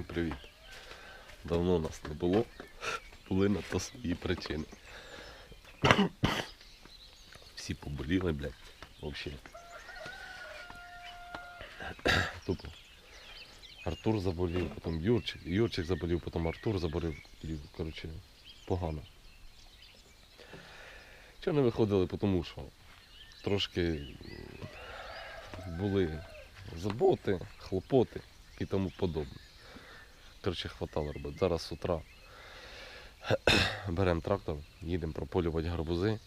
Всім привіт. Давно нас не було. Були на то свої причини. Всі поболіли, блядь. Взагалі. Тупо. Артур заболів, потім Юрчик, Юрчик заболів, потім Артур заболів. Коротше, погано. Чого не виходили, тому що трошки були заботи, хлопоти і тому подобне. Коротше, хватало робити. Зараз з утра беремо трактор, їдемо прополювати гарбузи.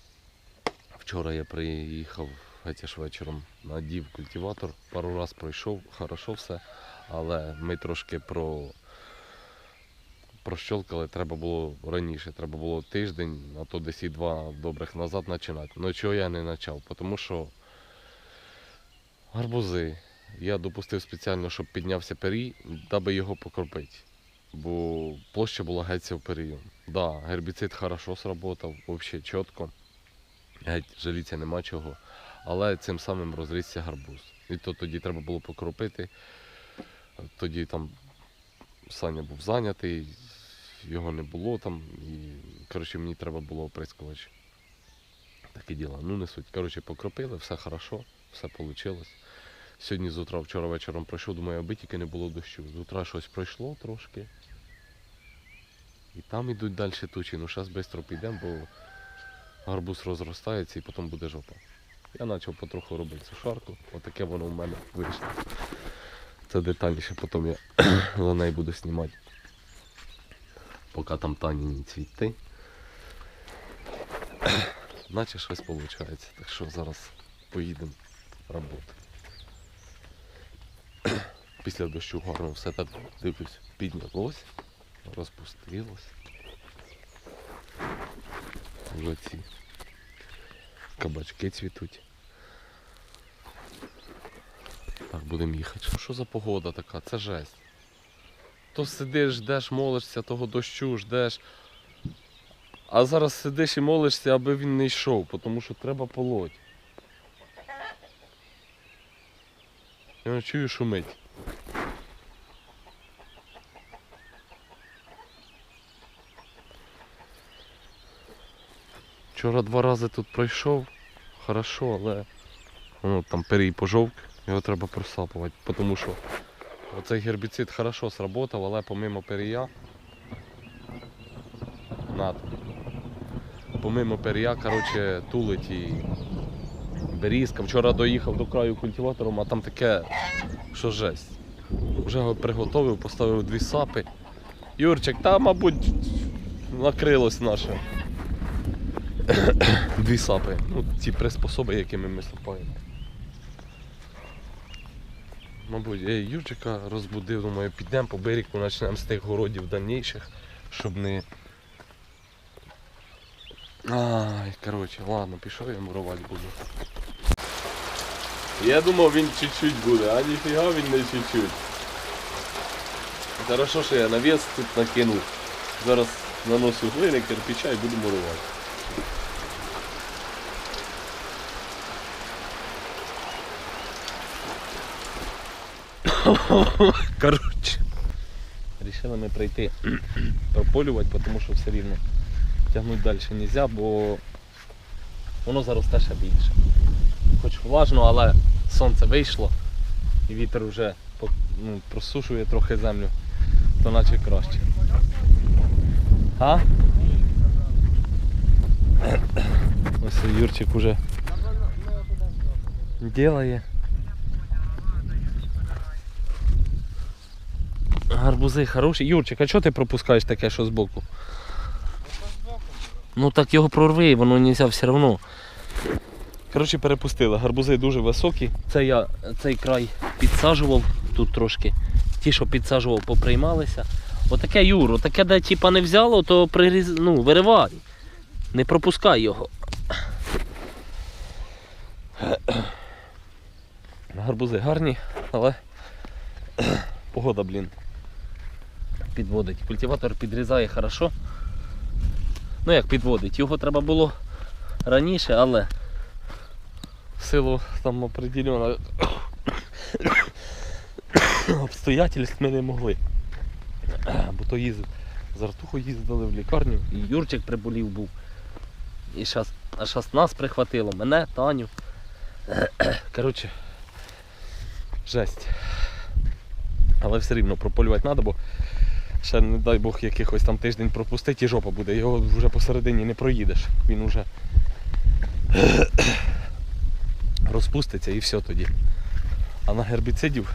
Вчора я приїхав аж вечором, надів культиватор, пару раз пройшов, хорошо все, але ми трошки про. Прощолкали, треба було раніше, треба було тиждень, а то десь і два добрих назад починати. Ну чого я не почав? Тому що гарбузи, я допустив спеціально, щоб піднявся перій, даби його покропити. Бо площа була геть в перію. Да, гербіцид хорошо сработав, взагалі чітко. Геть жаліться нема чого. Але цим самим розрісся гарбуз. І то тоді треба було покропити. Тоді там Саня був зайнятий, його не було там. І коротше, мені треба було оприскувач. Таке діло. Ну не суть. Коротше, покропили, все хорошо, все вийшло. Сьогодні з утра, вчора вечором пройшов, думаю, аби тільки не було дощу. З утра щось пройшло трошки. І там йдуть далі тучі. Ну зараз швидко підемо, бо гарбуз розростається і потім буде жопа. Я почав потроху робити сушарку. Отаке воно в мене вийшло. Це детальніше потім я за нею буду знімати. Поки там таніні цвіти. Наче щось виходить. Так що зараз поїдемо роботи. Після дощу гарно все так дивлюсь, піднялось, розпустилось. Вже ці кабачки цвітуть. Так, будемо їхати. Що, за погода така? Це жесть. То сидиш, ждеш, молишся, того дощу, ждеш. А зараз сидиш і молишся, аби він не йшов, тому що треба полоть. Я чую шумить. Вчора два рази тут пройшов, хорошо, але воно там перій пожовк, його треба просапувати, тому що оцей гербіцид хорошо сработав, але помимо перія. Над. Помимо перія, коротше, тулить і берізка. Вчора доїхав до краю культиватором, а там таке, що жесть. Вже його приготовив, поставив дві сапи. Юрчик, там, мабуть, накрилось наше. Дві сапи. Ну, ці приспособи, якими ми сапаємо. Мабуть, я Юрчика розбудив, думаю, підемо по берегу, почнемо з тих городів дальніших, щоб не. Ай, коротше, ладно, пішов я мурувати буду. Я думав він чуть-чуть буде, а ніфіга він не чуть-чуть. Хорошо, що я навіс тут накинув. Зараз наношу глини, кирпича і буду мурувати. Коротше. Рішили ми прийти прополювати, тому що все рівно тягнути далі не можна, бо воно заросте ще більше. Хоч влажно, але сонце вийшло і вітер вже ну, просушує трохи землю, то наче краще. А? Ось Юрчик уже делає. Гарбузи хороші. Юрчик, а чого ти пропускаєш таке, що збоку? Ну так його прорви, воно не можна все одно. Коротше, перепустили. Гарбузи дуже високі. Це я цей край підсаджував тут трошки. Ті, що підсаджував, поприймалися. Отаке Юр, отаке, де типа не взяло, то приріз... ну, виривай. Не пропускай його. Гарбузи гарні, але погода, блін, підводить. Культиватор підрізає хорошо. Ну як підводить, його треба було раніше, але в силу там определених обстоятельств ми не могли. Бо то їздив. З Артуху їздили в лікарню, і Юрчик приболів був. І щас, а щас нас прихватило, мене, Таню. Коротше, жесть. Але все рівно прополювати треба, бо ще, не дай Бог, якихось там тиждень пропустить і жопа буде. Його вже посередині не проїдеш. Він уже розпуститься і все тоді. А на гербіцидів,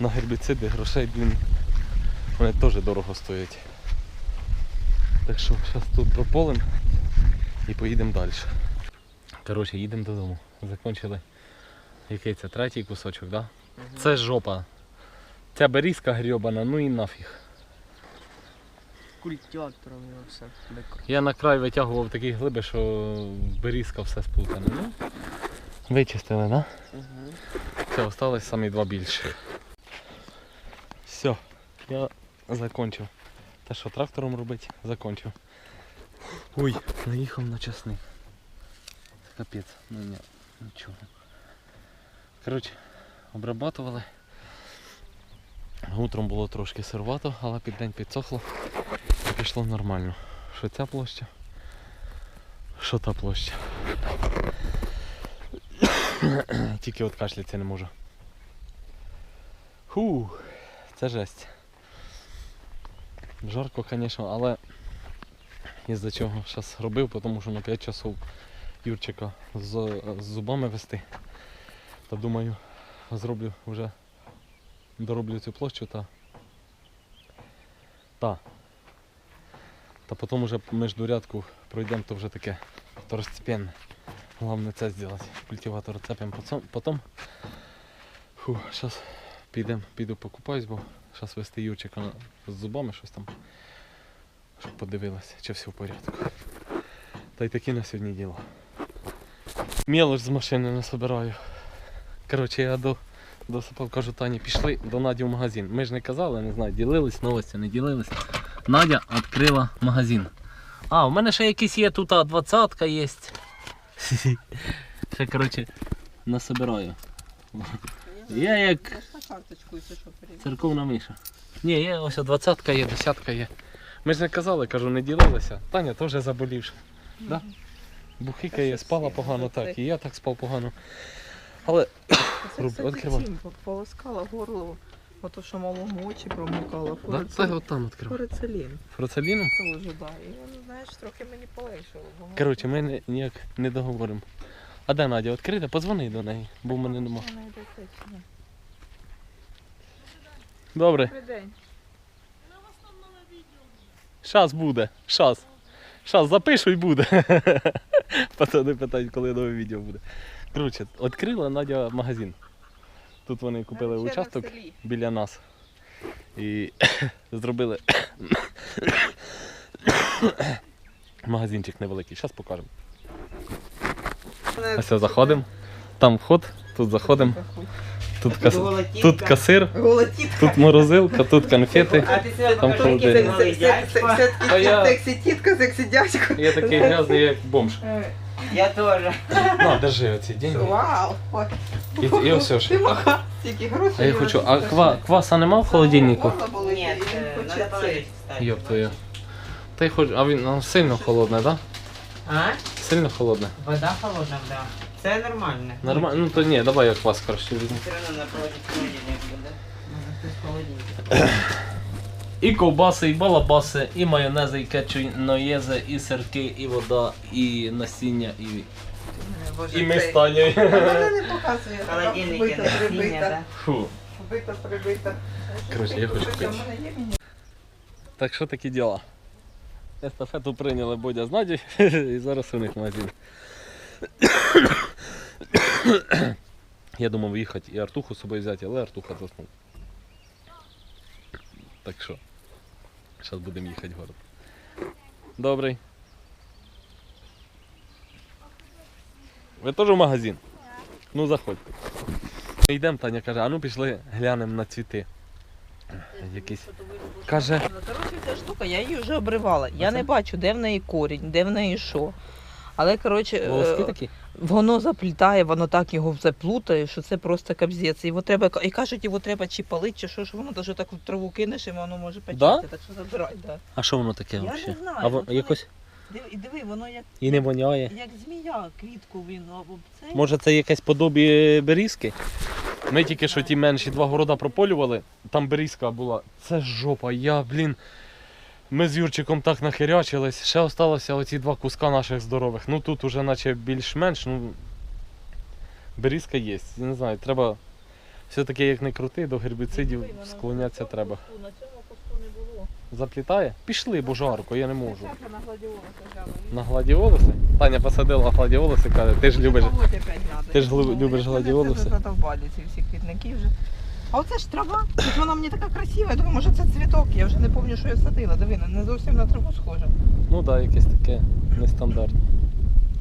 на гербіциди грошей, блін, вони теж дорого стоять. Так що зараз тут прополим і поїдемо далі. Коротше, їдемо додому. Закончили. Який це третій кусочок, так? Да? Це жопа. Ця берізка грьобана, ну і нафіг. Його все. Я на край витягував такі глиби, що берізка все сплутане. Ну, вичистили? Да? Мгм. Все, осталось самі два більші. Все, я закончив. Те, що трактором робити, закончив. Ой, наїхав на часник. Капець, ну ні, нічого. Коротше, обрабатували. Утром було трошки сирвато, але під день підсохло і пішло нормально. Що ця площа? Що та площа? Тільки от кашляться не можу. Фу, це жесть. Жарко, звісно, але із-за чого зараз робив, тому що на 5 часов Юрчика з, з зубами вести. Та думаю, зроблю вже дороблю цю площу та. Та. Та потім вже междурядку пройдемо, то вже таке второстепенне. Головне це зробити. Культиватор цепимо потім. Зараз підемо, піду покупаюсь, бо зараз вести Юрчика з зубами щось там. Щоб подивилася, чи все в порядку. Та й такі на сьогодні діла. Мелоч з машини не собираю. Коротше, я до, досипав, кажу, Тані, пішли до Наді в магазин. Ми ж не казали, не знаю, ділились новості, не ділились. Надя відкрила магазин. А, у мене ще якісь є тут, а, двадцятка є. Ще, коротше, насобираю. Я як церковна миша. Ні, є ось двадцятка є, десятка є. Ми ж не казали, кажу, не ділилися. Таня теж заболівша. Да? Бухикає, спала погано, так, і я так спав погано. Але Це, Руб- кстати, відкривай. цим полоскала горло, ото що малому очі промикала. да, це от там відкрив. Фурицелін. Фроцеліном? Теж, да. І він, знаєш, трохи мені полегшило. бо Коротше, ми не- ніяк не договоримо. А де Надя відкрита? Подзвони до неї, бо в мене нема. Вона йде те чи ні? Добре, Добрий день. щас буде. Щас. Щас запишу і буде. Пацани питають, коли нове відео буде. Коротше, відкрила Надя магазин. Тут вони купили Ще участок біля нас. І зробили магазинчик невеликий. Зараз покажемо. Ось заходимо. Там вход, тут заходимо. Тут, кас... тут касир, тут морозилка, тут конфети. А ти себе Там холодильник. Сексі тітка, сексі дядько. Я такий грязний, як бомж. Я теж. На, держи оці деньги. Вау. І, і ось ж. Ти мага. Стільки грошей. А я хочу. А ква, кваса нема в холодильнику? Ні, і він хоче треба цей. кстати. Йоп твою. Та й хоч. А він ну, сильно холодне, так? А? Да? Сильно холодне. Вода холодна, да. Це нормально. Нормально. Ну то ні, давай я квас краще візьму. Все одно на проводі холодильник буде. Може хтось холодильник. І ковбаси, і балабаси, і майонези, і кетчуноєзи, і сирки, і вода, і насіння, і. Боже, І ми з Танею. Мене не показує. така Холодильники вбита, насіння, прибита. да. Фу. Вбита, прибита. Коротше, я хочу пити. Так що такі діла? Естафету прийняли Бодя з Надю і зараз у них магазин. Я думав їхати і Артуху з собою взяти, але Артуха заснув. Так що, зараз будемо їхати в город. Добрий. Ви теж в магазин? Ну заходьте. Ми йдемо, Таня каже, а ну пішли глянемо на цвіти. Якісь. Каже, Ну, Коротше, ця штука, я її вже обривала. Я не бачу, де в неї корінь, де в неї що. Але коротше, е, волоски такі. Воно заплітає, воно так його заплутає, що це просто капзець. Його треба, і кажуть, його треба чи палити, чи що, що воно навіть так в траву кинеш, і воно може печати. Да? Так що забирай, да. А що воно таке Я взагалі? не знаю, А во- от вони- якось Диви, і диви, воно як, і не воняє. як змія, квітку він цей. Може це якесь подобі берізки? Ми тільки що ті менші два города прополювали, там берізка була. Це жопа, я, блін. Ми з Юрчиком так нахерячились, ще осталося оці два куска наших здорових. Ну тут уже наче більш-менш, ну. Берізка є. Я не знаю, треба. Все-таки як не крути, до гербіцидів склонятися треба. На цьому кусту не було. Заплітає? Пішли, бо жарко, я не можу. На гладіолуса взяла. На гладіолуси? Таня посадила гладіолуси, каже, ти ж любиш. Опять надо. Ти ж Ну, любиш гладіолуси? це задовбали ці всі квітники вже. А оце ж трава. От вона мені така красива. Я думаю, може це цвіток. Я вже не пам'ятаю, що я садила. Диви, не зовсім на траву схоже. Ну так, да, якесь таке нестандартне.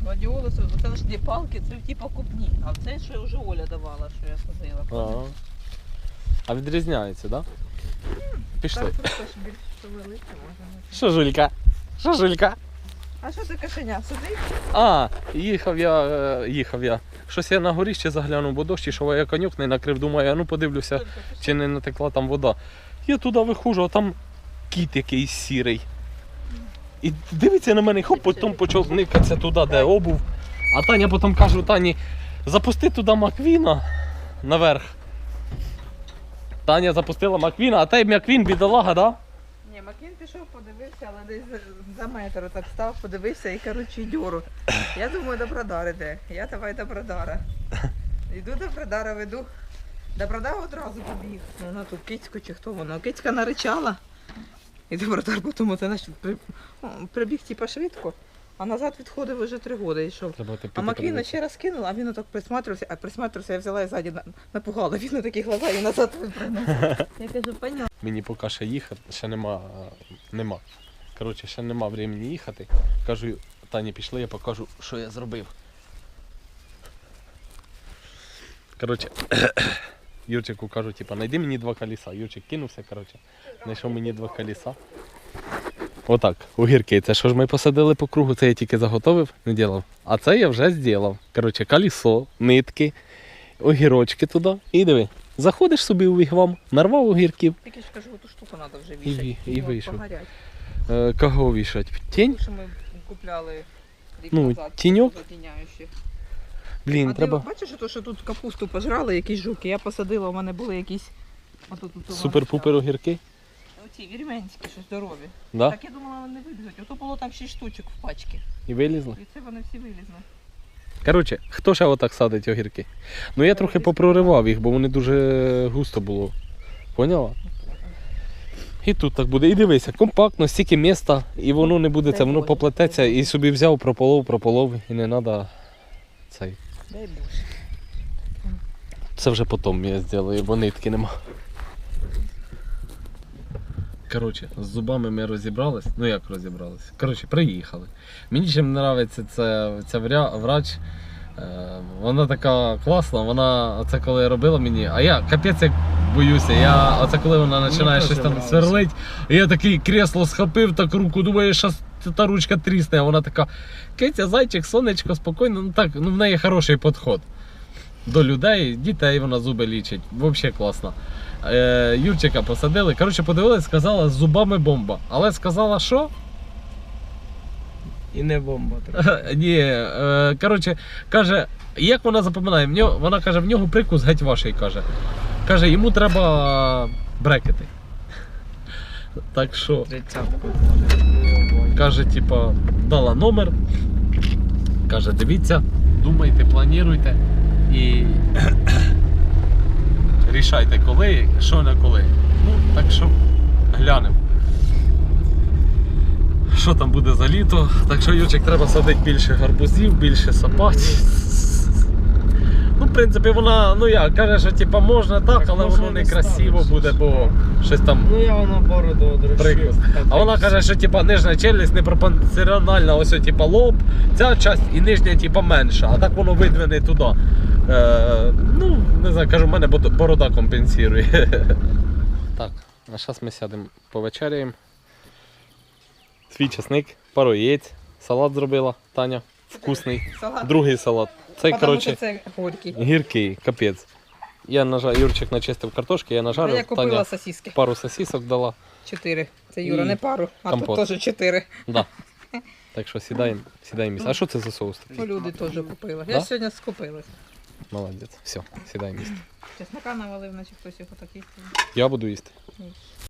Гладіолуси, оце ж ті палки, це типа купні. А це що вже Оля давала, що я садила. Ага. А відрізняється, так? Да? Пішли. Що жулька? Що жулька? А що це кашеня? Сидить? А, їхав я, е, їхав я. Щось я на горі ще заглянув, бо дощ ішов, а я конюк не накрив, думаю, а ну подивлюся, чи не натекла там вода. Я туди виходжу, а там кіт якийсь сірий. І дивиться на мене, і хоп, потім почав никатися туди, де обув. А Таня потім кажу, Тані, запусти туди Маквіна наверх. Таня запустила Маквіна, а той Маквін бідолага, да? Ні, Він пішов, подивився, але десь за- метр так став, подивився і коротше дьору. Я думаю, добродар іде. Я давай добродара. Йду до Продара, веду. Добродар одразу побіг. Ну, Вона тут кицьку чи хто вона. Кицька наричала. І добродар потім при... ну, прибіг типа швидко, а назад відходив вже три роки йшов. Треба А Маквіна ще раз кинула, а він отак присматривався, а присматривався, я взяла і ззаді на- напугала. Він на такі глаза і назад випрыгнув. Я кажу, поняла. Мені поки ще їхати, ще нема. е, нема. Коротше, ще нема времени їхати. Кажу, Тані, пішли, я покажу, що я зробив. Коротше, Юрчику кажу, типа, знайди мені два колеса. Юрчик кинувся, коротше, знайшов мені два колеса. Отак, огірки. Це що ж ми посадили по кругу, це я тільки заготовив, не ділав. А це я вже зробив. Коротше, колесо, нитки, огірочки туди. І диви, заходиш собі у вігвам, нарвав огірків. Тільки ж кажу, ту штуку треба вже вішати. ві- і Ну, вийшов. Е, кого вішать? В тінь? Ту, що ми купляли рік Ну, назад. тіньок? Блін, а треба ти бачиш, що тут капусту пожрали, якісь жуки. Я посадила, у мене були якісь супер-пупер огірки. Оці вірменські, що здорові. Да? Так я думала, вони вилізуть. Ото було там 6 штучок в пачці. І вилізли. І це вони всі вилізли. Коротше, хто ще отак садить огірки? Ну я трохи попроривав їх, бо вони дуже густо було. Поняла? І тут так буде. І дивися, компактно, стільки міста, і воно не буде це, воно поплететься і собі взяв, прополов, прополов, і не треба цей. Дай Боже. Це вже потім я зроблю, бо нитки нема. Коротше, з зубами ми розібрались. Ну як розібрались? Коротше, приїхали. Мені чим подобається ця, ця вря- врач. Е, вона така класна, вона оце коли робила мені, а я капець як боюся. Я, оце коли вона починає щось там сверлить, я такий кресло схопив, так руку, думаю, що та ручка трісне, а вона така, киця, зайчик, сонечко, спокійно, ну так, ну в неї хороший підход до людей, дітей вона зуби лічить. Взагалі класно. Е, Юрчика посадили. Коротше, подивилась, сказала, з зубами бомба. Але сказала, що? І не бомба. Ні, е, коротше, каже, як вона запоминає, в нього, вона каже, в нього прикус геть ваший каже. Каже, йому треба брекети. Так що, каже, типа, дала номер. Каже, дивіться, думайте, плануйте і рішайте коли, що на коли. Ну, так що глянемо. Що там буде за літо? Так що Юрчик треба садити більше гарбузів, більше сапать. В принципі, вона, ну як, каже, що типа можна так, Так але можна воно не красиво ставиш. буде, бо щось там Ну я на бороду. Прикус. А вона каже, що типа нижня челюсть не пропорціональна, ось типа лоб, ця часть і нижня типа менша, а так воно видвине туди. Е, ну, не знаю, кажу, в мене борода компенсує. Так, а зараз ми сядемо повечеряємо. Свій часник, пару яєць, салат зробила Таня. Вкусний. Салат. Другий салат. Цей, Потому коротше, що це горький. гіркий, капець. Я нажа... Юрчик начистив картошки, я нажарив, я купила Таня сосиски. пару сосисок дала. Чотири. Це Юра, І не пару, а компот. тут теж чотири. Да. Так що сідаємо, сідаємо місце. А що це за соус такий? Ну, люди теж купили. Да? Я сьогодні скупилась. Молодець. Все, сідаємо місце. Чеснока навалив, наче хтось його так їсть. Я буду їсти.